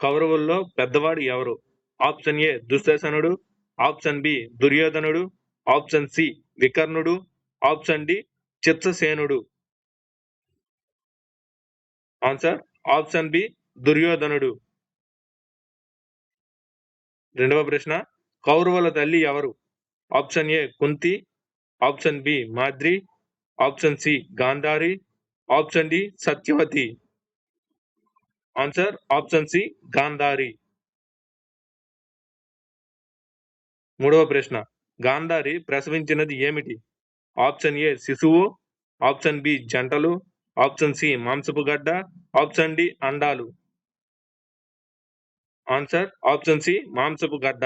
కౌరవుల్లో పెద్దవాడు ఎవరు? Option A దుశ్శాసనుడు ఆప్షన్ బి దుర్యోధనుడు ఆప్షన్ సి వికర్ణుడు ఆప్షన్ డి చిత్ససేనుడు ఆన్సర్ ఆప్షన్ బి దుర్యోధనుడు. రెండవ ప్రశ్న కౌరవుల తల్లి ఎవరు? Option A Kunti option B Madri option C Gandhari option D Satyavati. Answer option C Gandhari మూడవ ప్రశ్న గాంధారి ప్రసవించినది ఏమిటి? ఆప్షన్ ఏ శిశువు. ఆప్షన్ బి జంటలు. ఆప్షన్ సి మాంసపు గడ్డ. ఆప్షన్ డి అండాలు. ఆన్సర్ ఆప్షన్ సి మాంసపు గడ్డ.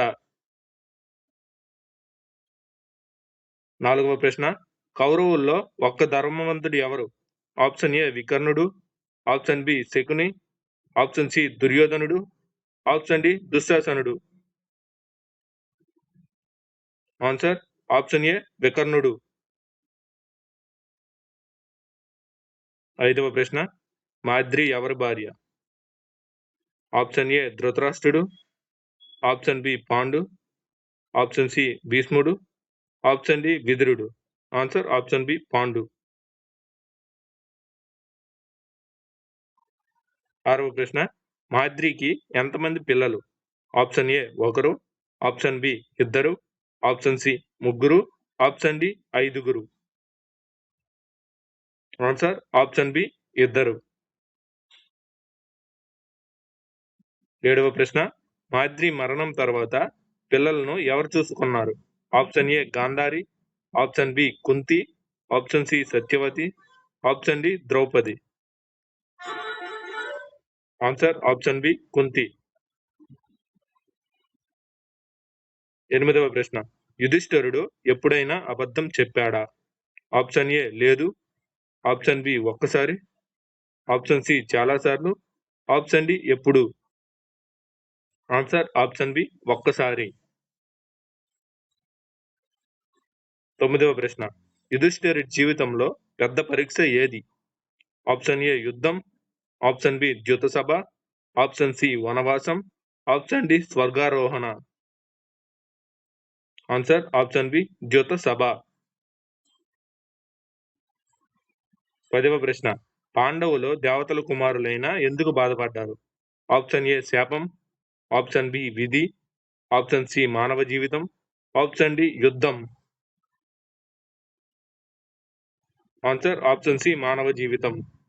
నాలుగవ ప్రశ్న కౌరవుల్లో ఒక్క ధర్మవంతుడు ఎవరు? Option A వికర్ణుడు. Option B Shakuni. Option C దుర్యోధనుడు ఆప్షన్ డి దుశ్శాసనుడు. ఆన్సర్ ఆప్షన్ ఏ వికర్ణుడు. ఐదవ ప్రశ్న మాద్రి ఎవరి భార్య? Option A Dhritarashtrudu option B Pandu option C భీష్ముడు ఆప్షన్ డి విదురుడు. Answer option B Pandu. ఆరవ ప్రశ్న మాద్రికి ఎంతమంది పిల్లలు? ఆప్షన్ ఏ ఒకరు ఆప్షన్ బి ఇద్దరు ఆప్షన్ సి ముగ్గురు ఆప్షన్ డి ఐదుగురు. ఆన్సర్ ఆప్షన్ బి ఇద్దరు. ఏడవ ప్రశ్న మాద్రి మరణం తర్వాత పిల్లలను ఎవరు చూసుకున్నారు? Option A Gandhari option B Kunti option C Satyavati option D Draupadi. Answer option B Kunti ఎనిమిదవ ప్రశ్న. యుధిష్ఠరుడు ఎప్పుడైనా అబద్ధం చెప్పాడా? ఆప్షన్ ఏ లేదు. ఆప్షన్ బి ఒక్కసారి. ఆప్షన్ సి చాలాసార్లు. ఆప్షన్ డి ఎప్పుడు? ఆన్సర్ ఆప్షన్ బి ఒక్కసారి. తొమ్మిదవ ప్రశ్న. యుధిష్ఠిరి జీవితంలో పెద్ద పరీక్ష ఏది? ఆప్షన్ ఏ యుద్ధం. ఆప్షన్ బి ద్యుతసభ ఆప్షన్ సి వనవాసం ఆప్షన్ డి స్వర్గారోహణ. ఆన్సర్ ఆప్షన్ బి ద్యుత సభ. పదవ ప్రశ్న. పాండవులు దేవతల కుమారులైన ఎందుకు బాధపడ్డారు? ఆప్షన్ ఏ శాపం ఆప్షన్ బి విధి ఆప్షన్ సి మానవ జీవితం ఆప్షన్ డి యుద్ధం. ఆన్సర్ ఆప్షన్ సి మానవ జీవితం.